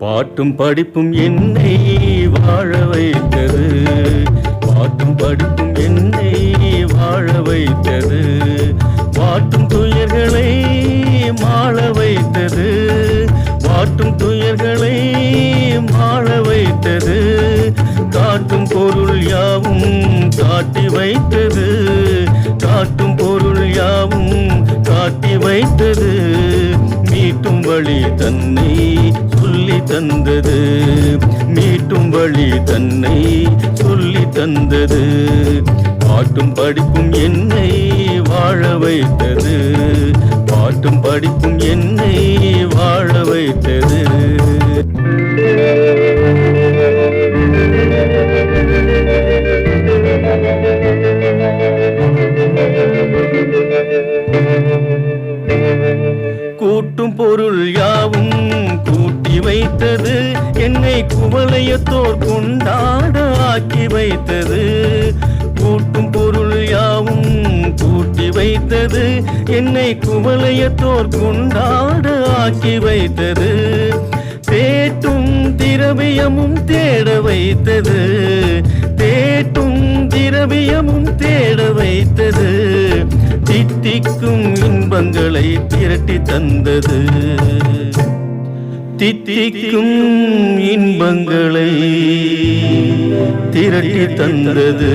பாட்டும் படிப்பும் என்னை வாழ வைத்தது. பாட்டும் படிப்பும் என்னை வாழ வைத்தது. வாட்டும் துயர்களை மாள வைத்தது. வாட்டும் துயர்களை மாள வைத்தது. காட்டும் பொருள் யாவும் காட்டி வைத்தது. காட்டும் பொருள் யாவும் காட்டி வைத்தது. மீட்டும் வழி தன்னை தந்தது. மீட்டும் வழி தன்னை சொல்லி தந்தது. பாட்டும் படிப்பும் என்னை வாழ வைத்தது. பாட்டும் படிப்பும் என்னை வைத்தது. என்னை குவலையத்தோர் கொண்டாட ஆக்கி வைத்தது. கூட்டும் பொருள் யாவும் கூட்டி வைத்தது. என்னை குவலையத்தோர் கொண்டாட ஆக்கி வைத்தது. தேட்டும் திரவியமும் தேட வைத்தது. தேட்டும் திரவியமும் தேட வைத்தது. தித்திக்கும் இன்பங்களை திரட்டி தந்தது. தித்திக்கும் இன்பங்களை திரட்டி தந்தது.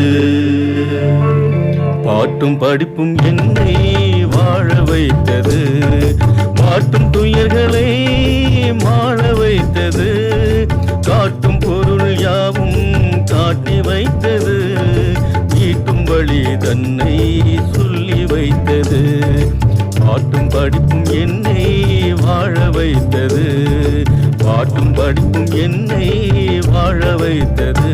பாட்டும் படிப்பும் என்னை வாழ வைத்தது. பாட்டும் துயர்களை மாழ வைத்தது. காட்டும் பொருள் யாவும் காட்டி வைத்தது. ஈட்டும் வழி தன்னை சொல்லி வைத்தது. பாட்டும் படிப்பும் என்னை வாழ வைத்தது. பாட்டும் படிப்பும் என்னை வாழ வைத்தது.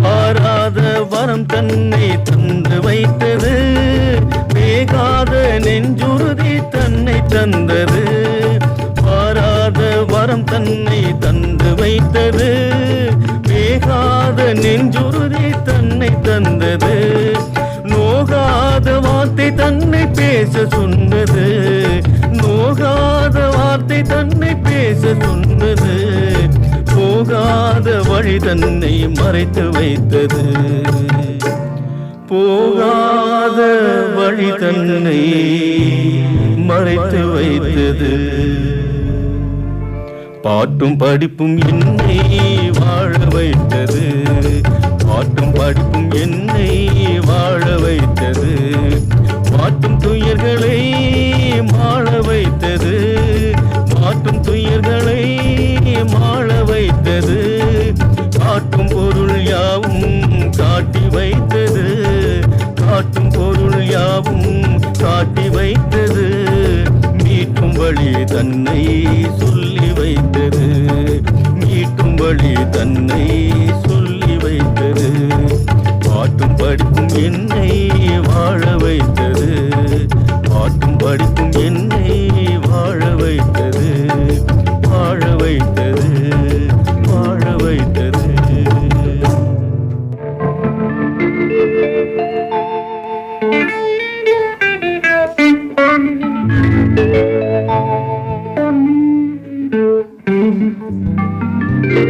மாறாத வரம் தன்னை தந்து வைத்தது. வேகாத நெஞ்சுறுதி தன்னை தந்தது. வேகாத நெஞ்சுறுதி தன்னை தந்தது. நோகாத வார்த்தை தன்னை பேச சொன்னது. நோகாத வார்த்தை தன்னை பேச சொன்னது. போகாத வழி தன்னை மறைத்து வைத்தது. போகாத வழி தன்னை மறைத்து வைத்தது. பாட்டும் படிப்பும் என்னை வாழ வைத்தது. என்னை வாழ வைத்தது. மாட்டும் துயர்களை மாழ வைத்தது. மாட்டும் துயர்களை மாழ வைத்தது. காட்டும் பொருள் யாவும் காட்டி வைத்தது. காட்டும் பொருள் யாவும் காட்டி வைத்தது. மீட்டும் வழி தன்னை சொல்லி வைத்தது. மீட்டும் வழி தன்னை சொல்லி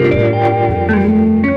Música